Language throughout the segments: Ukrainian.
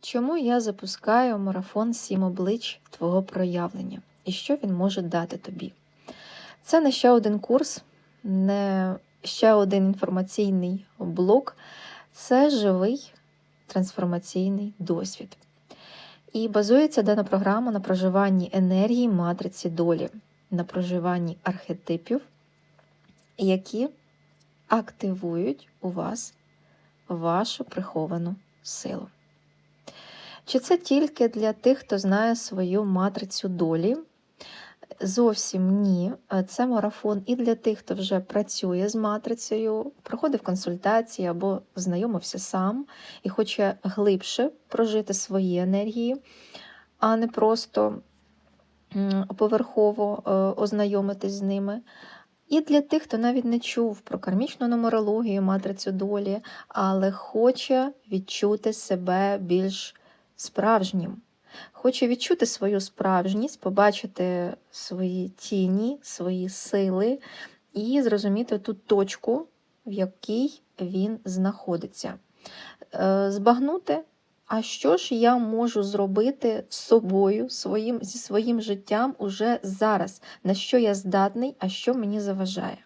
Чому я запускаю марафон сім облич твого проявлення і що він може дати тобі? Це не ще один курс, не ще один інформаційний блок, це живий трансформаційний досвід. І базується дана програма на проживанні енергії матриці долі, на проживанні архетипів, які активують у вас вашу приховану силу. Чи це тільки для тих, хто знає свою матрицю долі? Зовсім ні. Це марафон і для тих, хто вже працює з матрицею, проходив консультації або знайомився сам і хоче глибше прожити свої енергії, а не просто поверхово е, ознайомитись з ними. І для тих, хто навіть не чув про кармічну нумерологію, матрицю долі, але хоче відчути себе більш справжнім. Хоче відчути свою справжність, побачити свої тіні, свої сили і зрозуміти ту точку, в якій він знаходиться. Е, збагнути, а що ж я можу зробити з собою, своїм, зі своїм життям уже зараз, на що я здатний, а що мені заважає.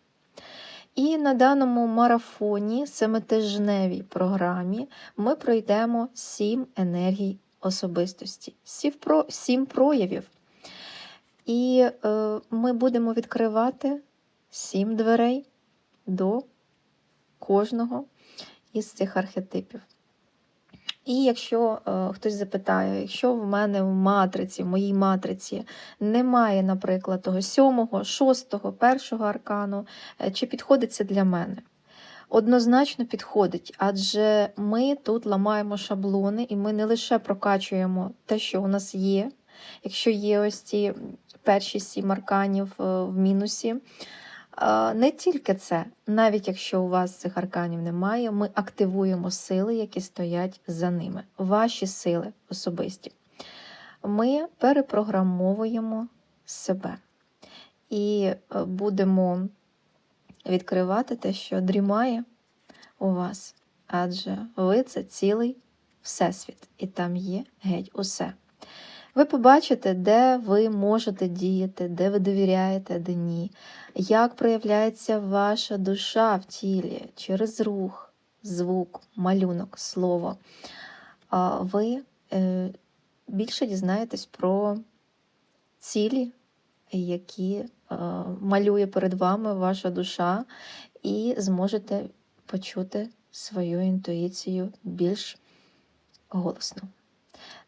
І на даному марафоні, семитижневій програмі, ми пройдемо сім енергій особистості, сім проявів. І е, ми будемо відкривати сім дверей до кожного із цих архетипів. І якщо е, хтось запитає, якщо в мене в матриці, в моїй матриці немає, наприклад, того сьомого, шостого, першого аркану, е, чи підходить це для мене? Однозначно підходить, адже ми тут ламаємо шаблони, і ми не лише прокачуємо те, що у нас є. Якщо є ось ці перші сім арканів е, в мінусі. Не тільки це, навіть якщо у вас цих арканів немає, ми активуємо сили, які стоять за ними, ваші сили особисті. Ми перепрограмовуємо себе. І е, будемо відкривати те, що дрімає у вас, адже ви це цілий всесвіт, і там є геть усе. Ви побачите, де ви можете діяти, де ви довіряєте, де ні, як проявляється ваша душа в тілі через рух, звук, малюнок, слово. Ви е, більше дізнаєтесь про цілі, які е, малює перед вами ваша душа, і зможете почути свою інтуїцію більш голосно.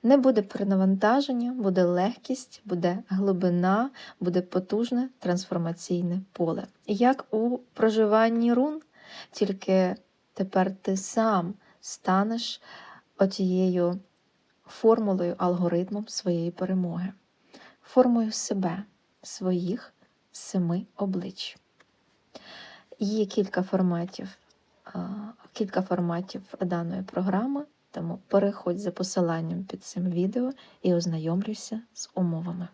Не буде перенавантаження, буде легкість, буде глибина, буде потужне трансформаційне поле. Як у проживанні рун, тільки тепер ти сам станеш отією формулою, алгоритмом своєї перемоги, формою себе, своїх семи облич. Є кілька форматів, кілька форматів даної програми. Тому переходь за посиланням під цим відео і ознайомлюйся з умовами.